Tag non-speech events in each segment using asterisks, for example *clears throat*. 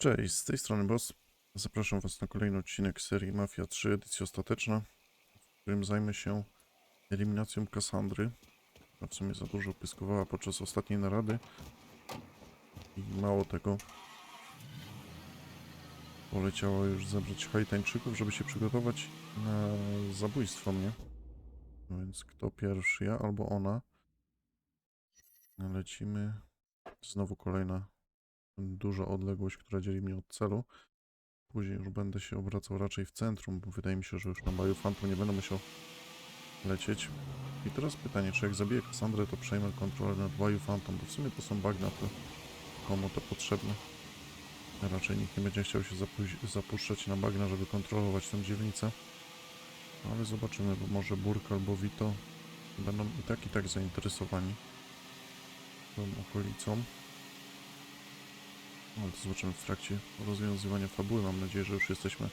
Cześć, z tej strony Boss. Zapraszam Was na kolejny odcinek serii Mafia 3, edycja ostateczna, w którym zajmę się eliminacją Kassandry, która w sumie za dużo pyskowała podczas ostatniej narady. I mało tego, poleciała już zabrać hajtańczyków, żeby się przygotować na zabójstwo mnie. No więc kto pierwszy, ja albo ona. Lecimy. Znowu kolejna duża odległość, która dzieli mnie od celu. Później już będę się obracał raczej w centrum, bo wydaje mi się, że już na Baju Fantu nie będę musiał lecieć. I teraz pytanie, czy jak zabiję Kassandrę, to przejmę kontrolę nad Baju Phantom, bo w sumie to są bagna, to komu to potrzebne. Raczej nikt nie będzie chciał się zapu- zapuszczać na bagna, żeby kontrolować tę dzielnicę. Ale zobaczymy, bo może Burk albo Vito będą i tak i tak zainteresowani tą okolicą. No, to zobaczymy w trakcie rozwiązywania fabuły. Mam nadzieję, że już jesteśmy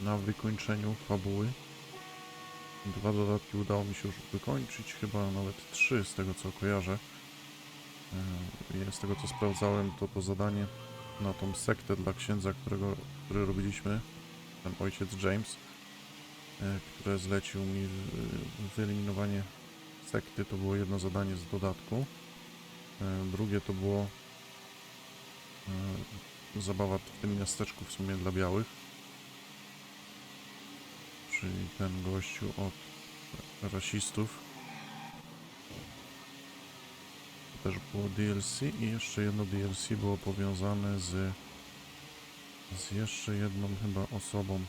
na wykończeniu fabuły. Dwa dodatki udało mi się już wykończyć, chyba nawet trzy z tego co kojarzę. Yy, Z tego co sprawdzałem, to to zadanie na tą sektę dla księdza, którego, który robiliśmy, ten ojciec James, yy, które zlecił mi wyeliminowanie sekty, to było jedno zadanie z dodatku. Yy, Drugie to było e, zabawa w tym miasteczku w sumie dla białych. Czyli ten gościu od rasistów. Też było DLC i jeszcze jedno DLC było powiązane z z jeszcze jedną chyba osobą.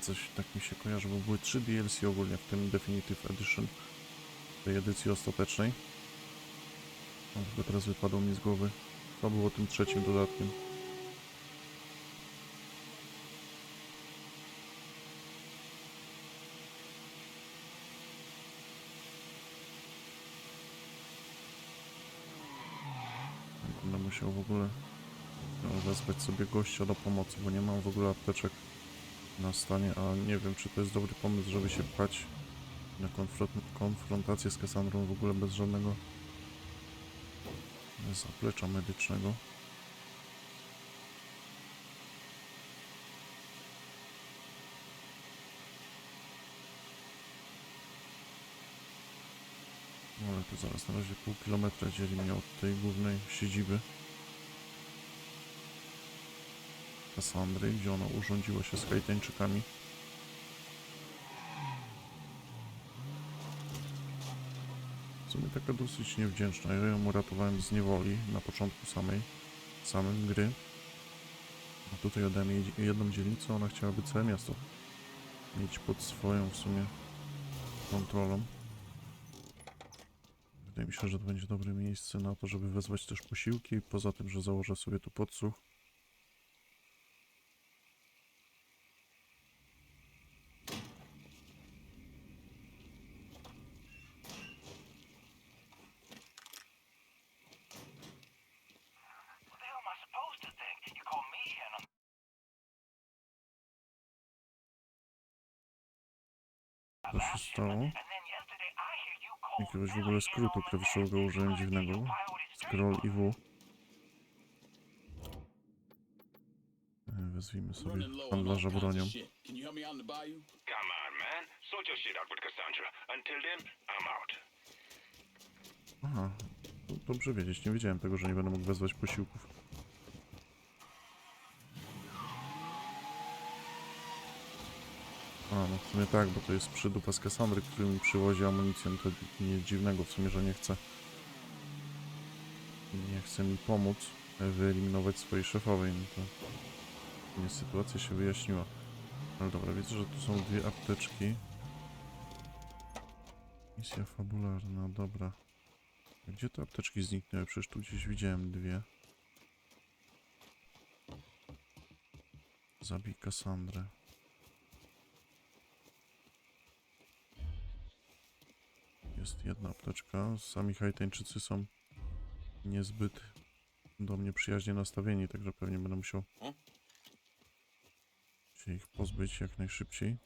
Coś tak mi się kojarzy, bo były trzy DLC ogólnie w tym Definitive Edition tej edycji ostatecznej. Teraz wypadło mi z głowy. To było tym trzecim dodatkiem. Będę musiał w ogóle no, wezwać sobie gościa do pomocy, bo nie mam w ogóle apteczek na stanie, a nie wiem, czy to jest dobry pomysł, żeby się pchać na konfront- konfrontację z Kassandrą w ogóle bez żadnego zaplecza medycznego. No ale to zaraz na razie pół kilometra dzieli mnie od tej głównej siedziby Kassandry, gdzie ona urządziła się z hajtańczykami. W sumie taka dosyć niewdzięczna. Ja ją uratowałem z niewoli na początku samej, samym gry. A tutaj ode mnie jedną dzielnicę, ona chciałaby całe miasto mieć pod swoją w sumie kontrolą. Wydaje mi się, że to będzie dobre miejsce na to, żeby wezwać też posiłki. Poza tym, że założę sobie tu podsłuch. Się stało? Jakiegoś w ogóle skrótu klawiszowego użyłem dziwnego. Scroll i W. E, Wezwijmy sobie handlarza bronią. Come on, man. Sort your shit out with Cassandra. Until then, I'm out. Aha, dobrze wiedzieć. Nie wiedziałem tego, że nie będę mógł wezwać posiłków. A, no w sumie tak, bo to jest przydupa z Kassandry, który mi przywozi amunicję. To nic dziwnego w sumie, że nie chce. Nie chce mi pomóc wyeliminować swojej szefowej. No to nie sytuacja się wyjaśniła. Ale dobra, widzę, że tu są dwie apteczki. Misja fabularna, dobra. Gdzie te apteczki zniknęły? Przecież tu gdzieś widziałem dwie. Zabij Kassandrę. Jest jedna apteczka. Sami hajtańczycy są niezbyt do mnie przyjaźnie nastawieni, także pewnie będę musiał się ich pozbyć jak najszybciej.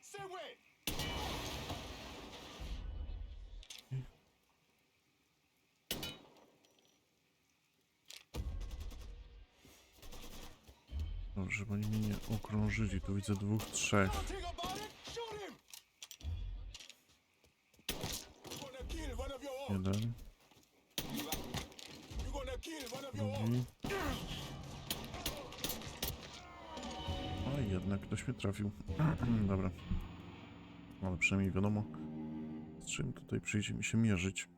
Say when! Dobrze, bo oni mnie nie okrążyli. Tu widzę dwóch, trzech. Jeden, drugi. A jednak ktoś mnie trafił. *clears throat* przynajmniej wiadomo, z czym tutaj przyjdzie mi się mierzyć.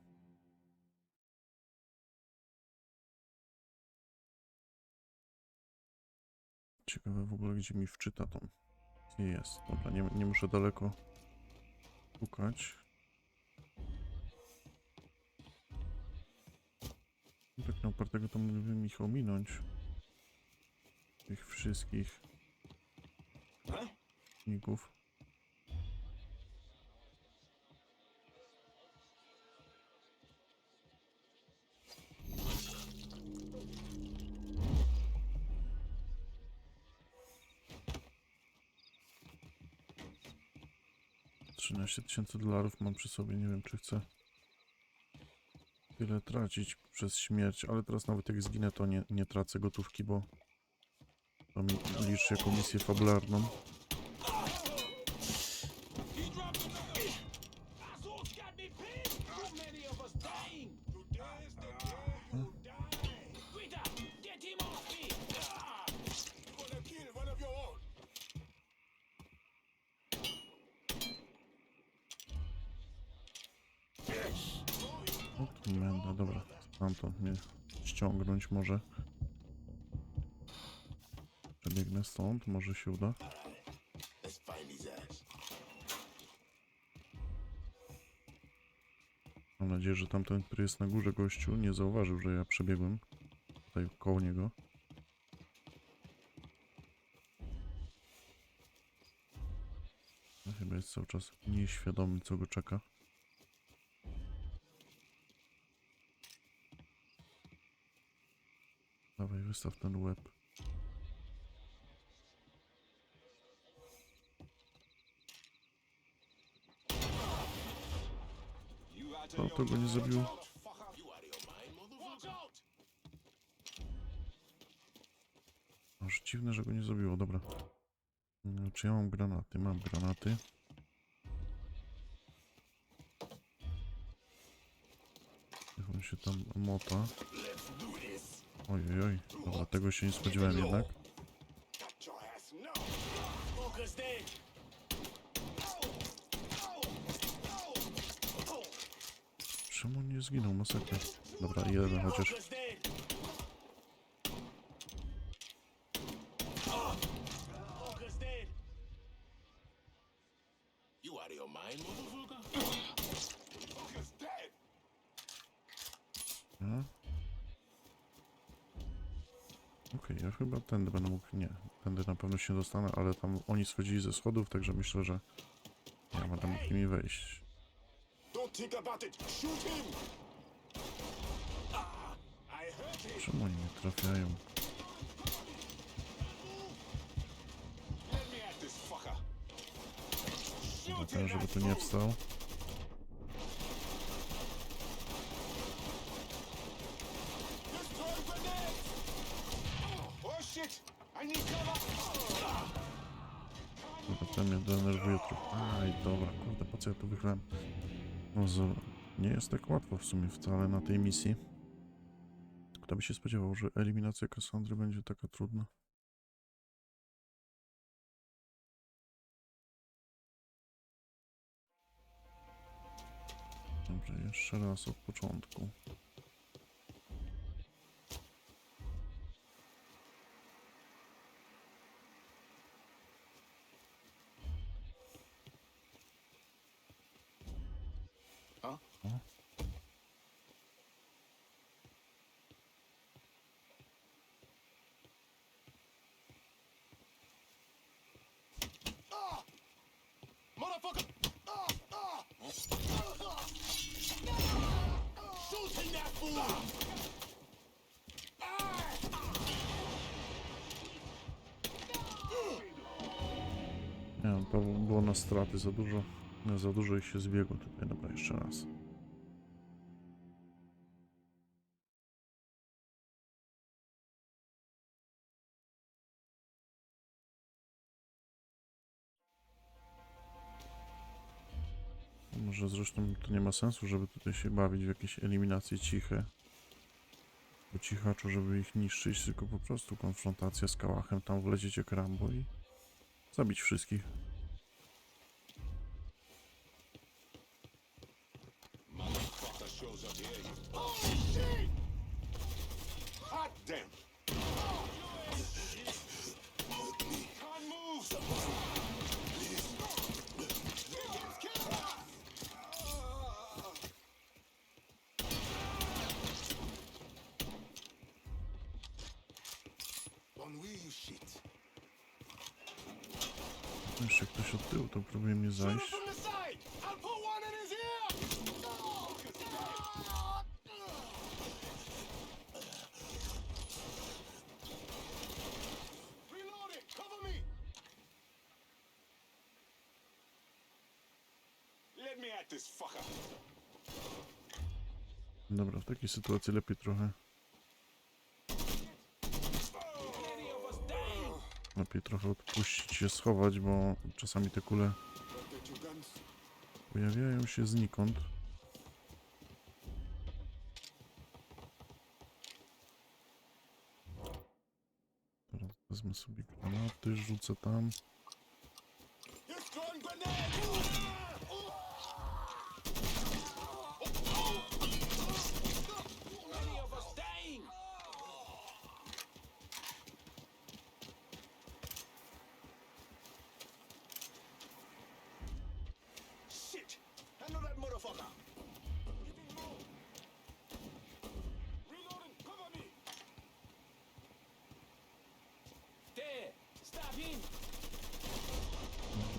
Ciekawe w ogóle, gdzie mi wczyta tą. Jest, dobra, nie, nie muszę daleko szukać. Tak na opartego to mógłbym ich ominąć. Tych wszystkich migów. 11 tysięcy dolarów mam przy sobie, nie wiem czy chcę tyle tracić przez śmierć, ale teraz nawet jak zginę to nie, nie tracę gotówki, bo to mi liczy jako misję fabularną. Stamtąd mnie ściągnąć może. Przebiegnę stąd, może się uda. Mam nadzieję, że tamten, który jest na górze gościu, nie zauważył, że ja przebiegłem tutaj koło niego. No, chyba jest cały czas nieświadomy, co go czeka. Dawaj, wystaw ten łeb. You out O, to go nie zabiło. Aż dziwne, że go nie zabiło, dobra. Mm, Czy ja mam granaty? Mam granaty. Niech on się tam mota. Ojej, oj. Dobra, tego się nie spodziewałem jednak. Czemu nie zginął? Masakra. Dobra, jeden chociaż. Tędy będę mógł... Nie, tędy na pewno się nie dostanę, ale tam oni schodzili ze schodów, także myślę, że ja będę mógł nimi wejść. Czemu oni mnie trafiają? Ten, żeby tu nie wstał. Destroy grenades! Oh shit! I need cover! Dobra, ten mnie denerwuje trochę. Aj, dobra, kurde, po co ja tu? No, z... nie jest tak łatwo w sumie wcale na tej misji. Kto by się spodziewał, że eliminacja Cassandry będzie taka trudna? Dobrze, jeszcze raz od początku. Było na straty za dużo. Za dużo ich się zbiegło tutaj. Dobra, jeszcze raz. Może zresztą to nie ma sensu, żeby tutaj się bawić w jakieś eliminacje ciche. Po cichaczu, żeby ich niszczyć, tylko po prostu konfrontacja z kałachem, tam wlecieć jak Rambo i zabić wszystkich. Jeszcze ktoś od tyłu, to próbuje mnie zajść. Dobra, w takiej sytuacji lepiej trochę. Lepiej trochę odpuścić się, schować, bo czasami te kule pojawiają się znikąd. Teraz wezmę sobie granaty, rzucę tam.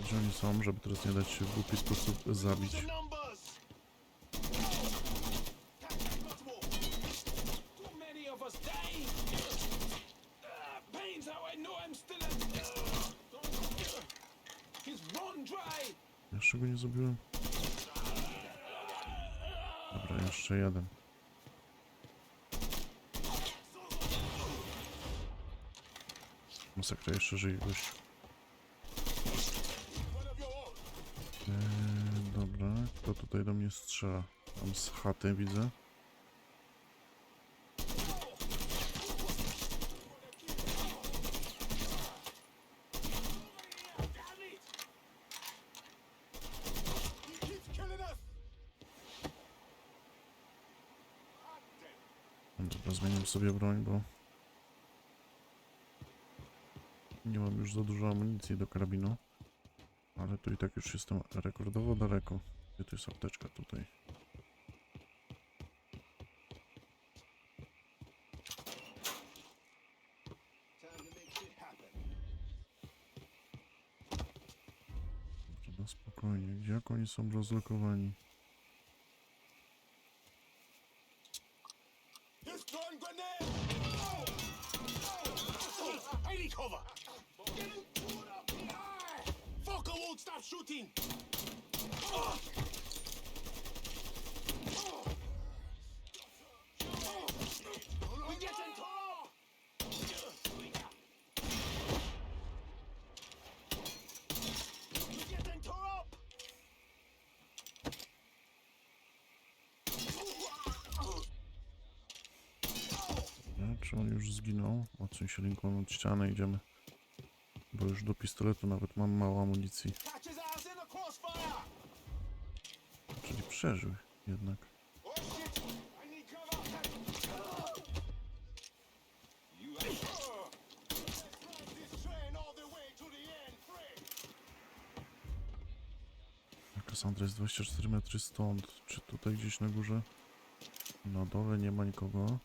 Gdzie oni są, żeby teraz nie dać się w głupi sposób zabić. Masakra, jeszcze żyje gość. Eee, dobra, kto tutaj do mnie strzela? Tam z chaty widzę. Dobra, sobie broń, bo nie mam już za dużo amunicji do karabinu. Ale tu i tak już jestem rekordowo daleko. Gdzie tu jest apteczka tutaj? Dobra, no spokojnie. Gdzie jak oni są rozlokowani? Shooting! We getting tore up! We getting tore up! No, czy on już zginął? Odsuń się linką od ściany, idziemy. Bo już do pistoletu nawet mam mało amunicji. End, free! Cassandra jest 24 metry stąd. Czy tutaj gdzieś na górze? Na dole nie ma nikogo.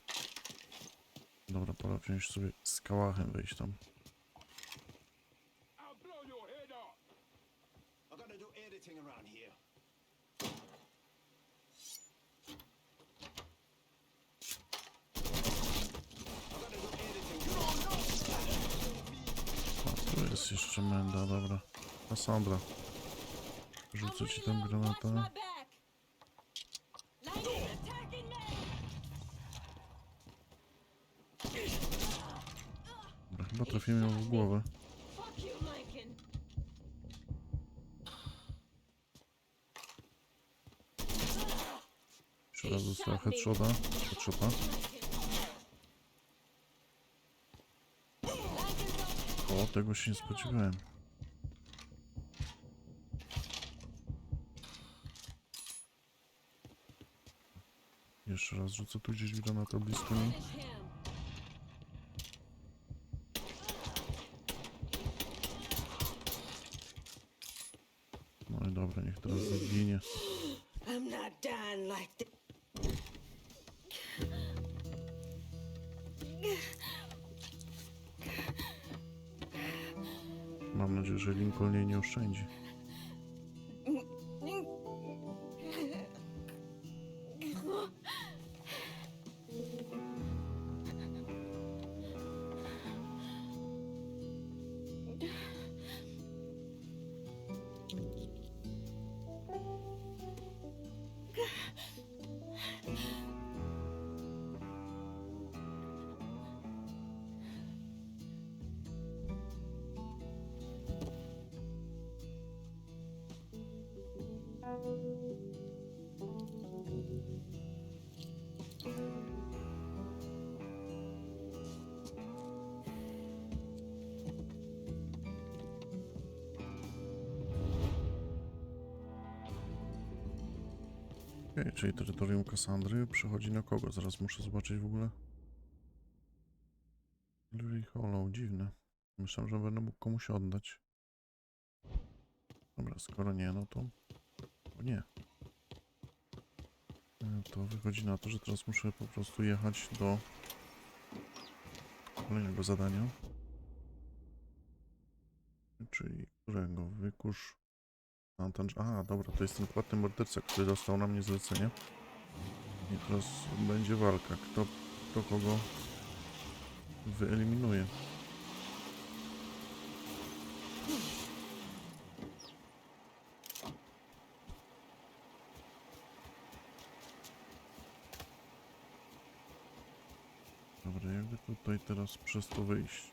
Dobra, pora wziąć sobie z kałachem wejść tam. Jest jeszcze menda, dobra. Cassandra. Rzucę ci tam granatę. Dobra, chyba trafimy ją w głowę. Jeszcze raz dostała headshota. Headshota. Tego się nie spodziewałem. Jeszcze raz rzucę tu gdzieś granatę blisko. No i dobra, niech teraz zginie. Że Lincoln jej nie oszczędzi. Okej, czyli terytorium Kassandry przechodzi na kogo? Zaraz muszę zobaczyć w ogóle. Lurie Hollow, dziwne. Myślałem, że będę mógł komuś oddać. Dobra, skoro nie, no to... O nie. E, To wychodzi na to, że teraz muszę po prostu jechać do kolejnego zadania. Czyli którego? Wykusz Antan... A, dobra, to jest ten płatny morderca, który dostał na mnie zlecenie. I teraz będzie walka. Kto, kto kogo wyeliminuje. Dobra, jakby tutaj teraz przez to wyjść.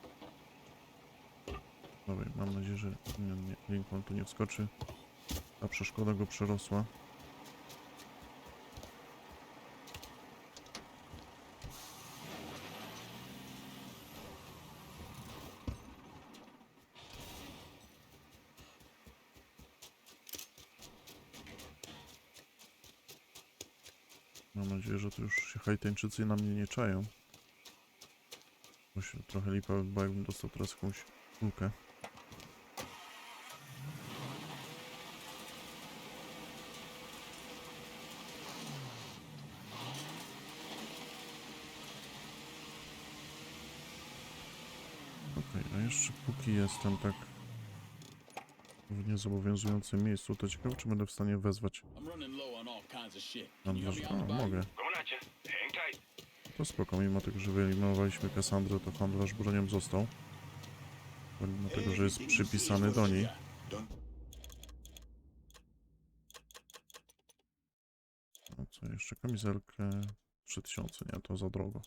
Dobra, mam nadzieję, że nie, nie, Lincoln tu nie wskoczy. Ta przeszkoda go przerosła. Mam nadzieję, że tu już się hajtańczycy na mnie nie czają. Bo się trochę lipa, bo jakbym dostał teraz jakąś kulkę. Okej, a jeszcze póki jestem tak w niezobowiązującym miejscu, to ciekawe, czy będę w stanie wezwać A, about mogę. To spoko, mimo tego, że wyeliminowaliśmy Kassandrę, to handlarz bronią został. Pomimo tego, że jest przypisany do niej. No co jeszcze? Kamizelkę 3000, nie, to za drogo.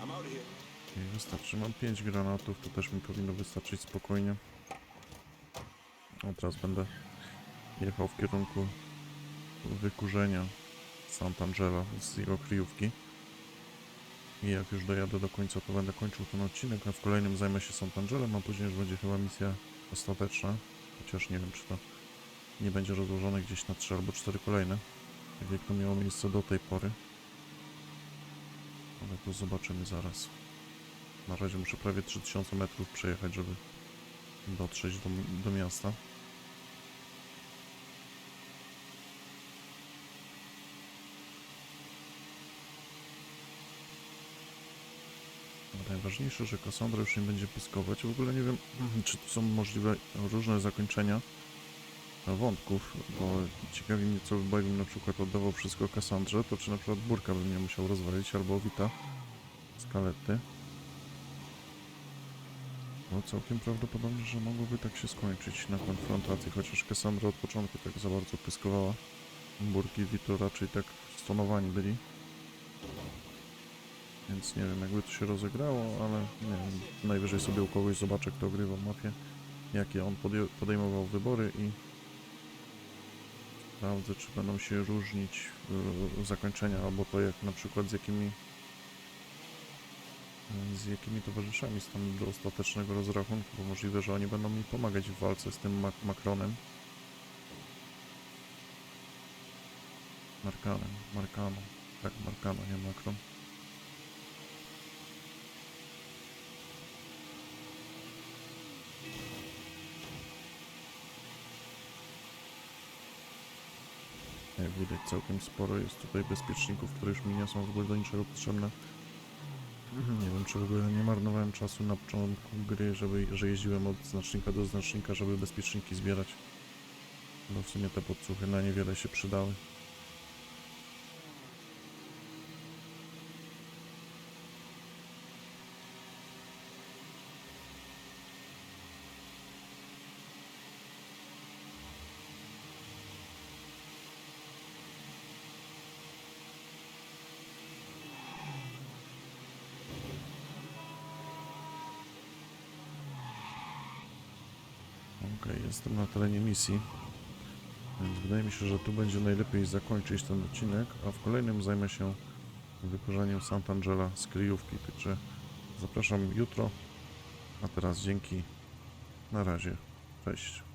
I'm out of wystarczy, mam 5 granatów, to też mi powinno wystarczyć spokojnie. A teraz będę jechał w kierunku wykurzenia Sant'Angela z jego kryjówki. I jak już dojadę do końca, to będę kończył ten odcinek, a w kolejnym zajmę się Sant'Angelem, a później już będzie chyba misja ostateczna. Chociaż nie wiem, czy to nie będzie rozłożone gdzieś na 3 albo 4 kolejne. Tak jak to miało miejsce do tej pory. Ale to zobaczymy zaraz. Na razie muszę prawie 3000 metrów przejechać, żeby dotrzeć do, do miasta. Najważniejsze, że Cassandra już nie będzie pyskować. W ogóle nie wiem, *clears throat* czy tu są możliwe różne zakończenia. wątków, bo ciekawi mnie, co by na przykład oddawał wszystko Cassandrze, to czy na przykład Burka bym nie musiał rozwalić, albo Wita z Kaletty. No całkiem prawdopodobne, że mogłoby tak się skończyć na konfrontacji, chociaż Cassandra od początku tak za bardzo pyskowała. Burki i Vito raczej tak stonowani byli. Więc nie wiem, jakby to się rozegrało, ale nie wiem, najwyżej sobie u kogoś zobaczę, kto ogrywał mafię, jakie on podejmował wybory i sprawdzę, czy będą się różnić yy, zakończenia, albo to jak na przykład z jakimi z jakimi towarzyszami stanę do ostatecznego rozrachunku, bo możliwe, że oni będą mi pomagać w walce z tym Mak Makronem. Markanem, Markano. Tak, Markano, nie Makron. Jak widać, całkiem sporo jest tutaj bezpieczników, które już mi nie są w ogóle do niczego potrzebne. Nie wiem, czy w ogóle nie marnowałem czasu na początku gry, żeby, że jeździłem od znacznika do znacznika, żeby bezpieczniki zbierać. Bo w sumie te podsłuchy na niewiele się przydały. Okej, jestem na terenie misji. Więc wydaje mi się, że tu będzie najlepiej zakończyć ten odcinek, a w kolejnym zajmę się wykorzeniiem Sant'Angela z kryjówki. Także zapraszam jutro. A teraz dzięki. Na razie. Cześć.